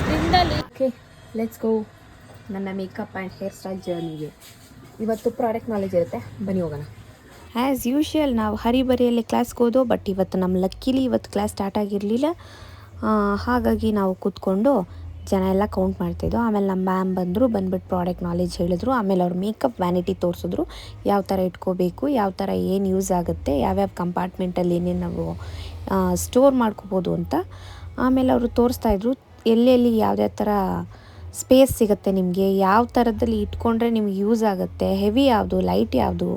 Okay let's go ನನ್ನ makeup and hair style ಜರ್ನಿಗೆ ಇವತ್ತು ಪ್ರಾಡಕ್ಟ್ ನಾಲೆಜ್ ಇರುತ್ತೆ. ಬನ್ನಿ ಹೋಗೋಣ. ಆ್ಯಸ್ ಯೂಶ್ವಲ್ ನಾವು ಹರಿಬರಿಯಲ್ಲಿ ಕ್ಲಾಸ್ಗೆ ಹೋದೋ ಬಟ್ ಇವತ್ತು ನಮ್ಮ ಲಕ್ಕಿಲಿ ಇವತ್ತು ಕ್ಲಾಸ್ ಸ್ಟಾರ್ಟ್ ಆಗಿರಲಿಲ್ಲ. ಹಾಗಾಗಿ ನಾವು ಕೂತ್ಕೊಂಡು ಜನ ಎಲ್ಲ ಕೌಂಟ್ ಮಾಡ್ತಿದ್ದೋ ಆಮೇಲೆ ನಮ್ಮ ಮ್ಯಾಮ್ ಬಂದರು ಬಂದ್ಬಿಟ್ಟು ಪ್ರಾಡಕ್ಟ್ ನಾಲೆಜ್ ಹೇಳಿದ್ರು. ಆಮೇಲೆ ಅವ್ರು ಮೇಕಪ್ ವ್ಯಾನಿಟಿ ತೋರಿಸಿದ್ರು. ಯಾವ ಥರ ಇಟ್ಕೋಬೇಕು ಯಾವ ಥರ ಏನು ಯೂಸ್ ಆಗುತ್ತೆ ಯಾವ್ಯಾವ ಕಂಪಾರ್ಟ್ಮೆಂಟಲ್ಲಿ ಏನೇನು ನಾವು ಸ್ಟೋರ್ ಮಾಡ್ಕೋಬೋದು ಅಂತ. ಆಮೇಲೆ ಅವರು ತೋರಿಸ್ತಾ ಇದ್ರು ಎಲ್ಲೆಲ್ಲಿ ಯಾವ್ಯಾವ ಥರ ಸ್ಪೇಸ್ ಸಿಗುತ್ತೆ ನಿಮಗೆ, ಯಾವ ಥರದಲ್ಲಿ ಇಟ್ಕೊಂಡ್ರೆ ನಿಮ್ಗೆ ಯೂಸ್ ಆಗುತ್ತೆ, ಹೆವಿ ಯಾವುದು, ಲೈಟ್ ಯಾವುದು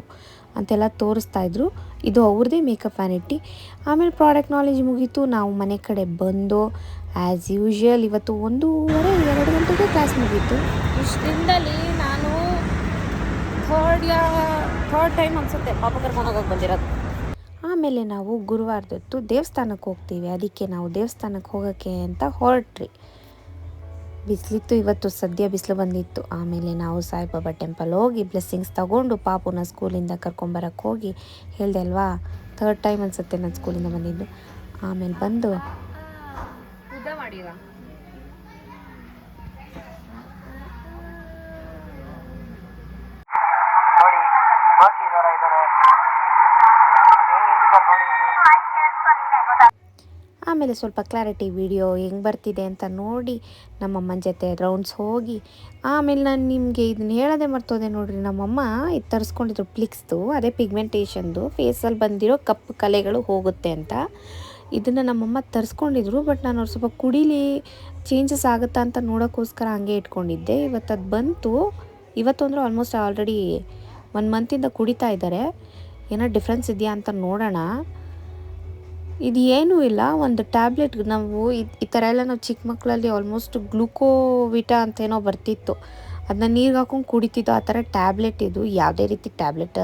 ಅಂತೆಲ್ಲ ತೋರಿಸ್ತಾ ಇದ್ರು. ಇದು ಅವ್ರದ್ದೇ ಮೇಕಪ್ ವ್ಯಾನಿಟಿ ಆಮೇಲೆ ಪ್ರಾಡಕ್ಟ್ ನಾಲೆಜ್ ಮುಗೀತು. ನಾವು ಮನೆ ಕಡೆ ಬಂದು ಆ್ಯಸ್ ಯೂಶ್ವಲ್ ಇವತ್ತು ಒಂದೂವರೆ, ಎರಡು ಗಂಟೆಗೆ ಕ್ಲಾಸ್ ಮುಗೀತು. ಇಷ್ಟು ದಿನದಲ್ಲಿ ನಾನು ಥರ್ಡ್ ಥರ್ಡ್ ಟೈಮ್ ಅನ್ಸುತ್ತೆ ಪಾಪ ಕರ್ಕೊಂಡು ಬಂದಿರೋದು. ಆಮೇಲೆ ನಾವು ಗುರುವಾರದೊತ್ತು ದೇವಸ್ಥಾನಕ್ಕೆ ಹೋಗ್ತೀವಿ. ಅದಕ್ಕೆ ನಾವು ದೇವಸ್ಥಾನಕ್ಕೆ ಹೋಗೋಕ್ಕೆ ಅಂತ ಹೊರಟ್ರಿ ಬಿಸಿಲಿತ್ತು ಇವತ್ತು ಸದ್ಯ ಬಿಸಿಲು ಬಂದಿತ್ತು. ಆಮೇಲೆ ನಾವು ಸಾಯಿಬಾಬಾ ಟೆಂಪಲ್ ಹೋಗಿ ಬ್ಲೆಸ್ಸಿಂಗ್ಸ್ ತಗೊಂಡು ಪಾಪುನ ಸ್ಕೂಲಿಂದ ಕರ್ಕೊಂಬರಕ್ಕೆ ಹೋಗಿ ಹೇಳ್ದೆ ಅಲ್ವಾ ಥರ್ಡ್ ಟೈಮ್ ಅನ್ಸುತ್ತೆ ನಾನು ಸ್ಕೂಲಿಂದ ಬಂದಿದ್ದು. ಆಮೇಲೆ ಬಂದು ನೋಡಿ ಆಮೇಲೆ ಸ್ವಲ್ಪ ಕ್ಲಾರಿಟಿ ವಿಡಿಯೋ ಹೆಂಗೆ ಬರ್ತಿದೆ ಅಂತ ನೋಡಿ ನಮ್ಮಮ್ಮನ ಜೊತೆ ರೌಂಡ್ಸ್ ಹೋಗಿ. ಆಮೇಲೆ ನಾನು ನಿಮಗೆ ಇದನ್ನ ಹೇಳೋದೇ ಮರ್ತೋದೆ ನೋಡ್ರಿ, ನಮ್ಮಮ್ಮ ಇದು ತರಿಸ್ಕೊಂಡಿದ್ರು ಪ್ಲಿಕ್ಸ್ದು ಅದೇ ಪಿಗ್ಮೆಂಟೇಷನ್ದು ಫೇಸಲ್ಲಿ ಬಂದಿರೋ ಕಪ್ಪು ಕಲೆಗಳು ಹೋಗುತ್ತೆ ಅಂತ. ಇದನ್ನು ನಮ್ಮಮ್ಮ ತರಿಸ್ಕೊಂಡಿದ್ರು ಬಟ್ ನಾನು ಅವ್ರು ಸ್ವಲ್ಪ ಕುಡೀಲಿ ಚೇಂಜಸ್ ಆಗುತ್ತಾ ಅಂತ ನೋಡೋಕ್ಕೋಸ್ಕರ ಹಂಗೆ ಇಟ್ಕೊಂಡಿದ್ದೆ. ಇವತ್ತು ಅದು ಬಂತು. ಇವತ್ತು ಅಂದರೆ ಆಲ್ಮೋಸ್ಟ್ ಆಲ್ರೆಡಿ ಒನ್ ಮಂತಿಂದ ಕುಡಿತಾ ಇದ್ದಾರೆ ಏನೋ ಡಿಫ್ರೆನ್ಸ್ ಇದೆಯಾ ಅಂತ ನೋಡೋಣ. ಇದು ಏನೂ ಇಲ್ಲ, ಒಂದು ಟ್ಯಾಬ್ಲೆಟ್ ನಾವು ಈ ಥರ ಎಲ್ಲ ನಾವು ಚಿಕ್ಕ ಮಕ್ಕಳಲ್ಲಿ ಆಲ್ಮೋಸ್ಟ್ ಗ್ಲೂಕೋವಿಟಾ ಅಂತ ಏನೋ ಬರ್ತಿತ್ತು. ಅದನ್ನ ನೀರಿಗೆ ಹಾಕೊಂಡು ಕುಡಿತಿದ್ದು ಆ ಥರ ಟ್ಯಾಬ್ಲೆಟ್ ಇದು. ಯಾವುದೇ ರೀತಿ ಟ್ಯಾಬ್ಲೆಟ್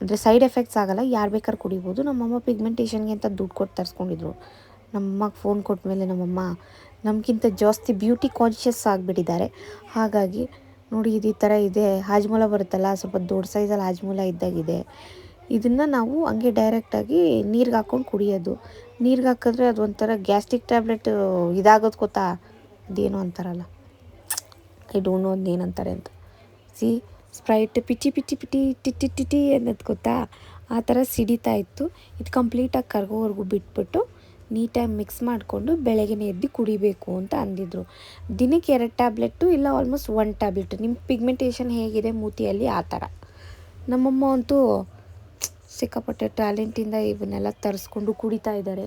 ಅಂದರೆ ಸೈಡ್ ಎಫೆಕ್ಟ್ಸ್ ಆಗಲ್ಲ, ಯಾರು ಬೇಕಾದ್ರೆ ಕುಡಿಬೋದು. ನಮ್ಮಮ್ಮ ಪಿಗ್ಮೆಂಟೇಷನ್ಗೆ ಅಂತ ದುಡ್ಡು ಕೊಟ್ಟು ತರಿಸ್ಕೊಂಡಿದ್ರು. ನಮ್ಮಮ್ಮಗೆ ಫೋನ್ ಕೊಟ್ಟ ಮೇಲೆ ನಮ್ಮಮ್ಮ, ನಮಗಿಂತ ಜಾಸ್ತಿ ಬ್ಯೂಟಿ ಕಾನ್ಷಿಯಸ್ ಆಗಿಬಿಟ್ಟಿದ್ದಾರೆ. ಹಾಗಾಗಿ ನೋಡಿ ಇದು ಈ ಥರ ಇದೆ. ಹಾಜ್ಮೂಲ ಬರುತ್ತಲ್ಲ, ಸ್ವಲ್ಪ ದೊಡ್ಡ ಸೈಜಲ್ಲಿ ಹಾಜ್ಮೂಲ ಇದ್ದಾಗಿದೆ. ಇದನ್ನು ನಾವು ಹಂಗೆ ಡೈರೆಕ್ಟಾಗಿ ನೀರಿಗೆ ಹಾಕ್ಕೊಂಡು ಕುಡಿಯೋದು. ನೀರಿಗೆ ಹಾಕಿದ್ರೆ ಅದು ಒಂಥರ ಗ್ಯಾಸ್ಟ್ರಿಕ್ ಟ್ಯಾಬ್ಲೆಟ್ ಇದಾಗೋದು ಗೊತ್ತಾ? ಅದೇನು ಅಂತಾರಲ್ಲ. ಐ ಡೋಂಟ್ ನೋ ಏನಂತಾರೆ ಅಂತ. ಸಿ ಸ್ಪ್ರೈಟ್ ಪಿಟಿ ಪಿಟಿ ಪಿಟಿ ಟಿಟಿ ಟಿಟಿ ಅನ್ನೋದು ಗೊತ್ತಾ? ಆ ಥರ ಸಿಡಿತಾ ಇತ್ತು. ಇದು ಕಂಪ್ಲೀಟಾಗಿ ಕರ್ಗೋವರೆಗೂ ಬಿಟ್ಬಿಟ್ಟು ನೀಟಾಗಿ ಮಿಕ್ಸ್ ಮಾಡಿಕೊಂಡು ಬೆಳಗ್ಗೆನೇ ಎದ್ದು ಕುಡಿಬೇಕು ಅಂತ ಅಂದಿದ್ರು. ದಿನಕ್ಕೆ ಎರಡು ಟ್ಯಾಬ್ಲೆಟ್ಟು ಇಲ್ಲ ಆಲ್ಮೋಸ್ಟ್ ಒನ್ ಟ್ಯಾಬ್ಲೆಟ್ ನಿಮ್ಮ ಪಿಗ್ಮೆಂಟೇಷನ್ ಹೇಗಿದೆ ಮೂತಿಯಲ್ಲಿ? ಆ ಥರ. ನಮ್ಮಮ್ಮ ಅಂತೂ ಸಿಕ್ಕಾಪಟ್ಟೆ ಟ್ಯಾಲೆಂಟಿಂದ ಇವನ್ನೆಲ್ಲ ತರಿಸ್ಕೊಂಡು ಕುಡಿತಾ ಇದ್ದಾರೆ.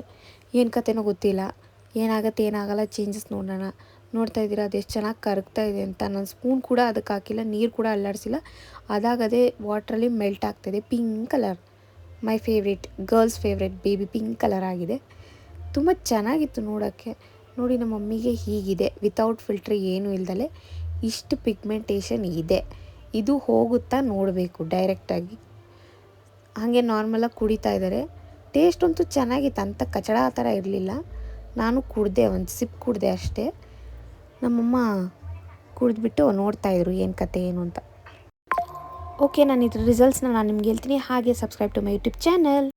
ಏನು ಕತೆನೋ ಗೊತ್ತಿಲ್ಲ. ಏನಾಗತ್ತೆ, ಏನಾಗಲ್ಲ ಚೇಂಜಸ್ ನೋಡೋಣ. ನೋಡ್ತಾ ಇದ್ದೀರಾ ಅದೆಷ್ಟು ಚೆನ್ನಾಗಿ ಕರಗ್ತಾ ಇದೆ ಅಂತ. ನಾನು ಸ್ಪೂನ್ ಕೂಡ ಅದಕ್ಕೆ ಹಾಕಿಲ್ಲ, ನೀರು ಕೂಡ ಅಲ್ಲಾಡಿಸಿಲ್ಲ. ಅದಾಗದೇ ವಾಟ್ರಲ್ಲಿ ಮೆಲ್ಟ್ ಆಗ್ತಾಯಿದೆ pink colour my favourite girls favourite baby pink colour ಆಗಿದೆ. ತುಂಬ ಚೆನ್ನಾಗಿತ್ತು ನೋಡೋಕ್ಕೆ. ನೋಡಿ, ನಮ್ಮ ಮಮ್ಮಿಗೆ ಹೀಗಿದೆ. ವಿತೌಟ್ ಫಿಲ್ಟ್ರ್ ಏನೂ ಇಲ್ದಲೆ ಇಷ್ಟು ಪಿಗ್ಮೆಂಟೇಷನ್ ಇದೆ. ಇದು ಹೋಗುತ್ತಾ ನೋಡಬೇಕು ಡೈರೆಕ್ಟಾಗಿ ಹಾಗೆ ನಾರ್ಮಲಾಗಿ ಕುಡಿತಾ ಇದ್ದಾರೆ ಟೇಸ್ಟ್ ಅಂತೂ ಚೆನ್ನಾಗಿತ್ತು. ಅಂತ ಕಚಡ ಆ ಥರ ಇರಲಿಲ್ಲ. ನಾನು ಕುಡ್ದೆ, ಒಂದು ಸಿಪ್ ಕುಡ್ದೆ ಅಷ್ಟೇ. ನಮ್ಮಮ್ಮ ಕುಡಿದ್ಬಿಟ್ಟು ನೋಡ್ತಾಯಿದ್ರು ಏನು ಕತೆ, ಏನು ಅಂತ. ಓಕೆ ನಾನು ಇದ್ರ ರಿಸಲ್ಟ್ಸ್ನ ನಾನು ನಿಮ್ಗೆ ಹೇಳ್ತೀನಿ. ಹಾಗೆ subscribe to my YouTube channel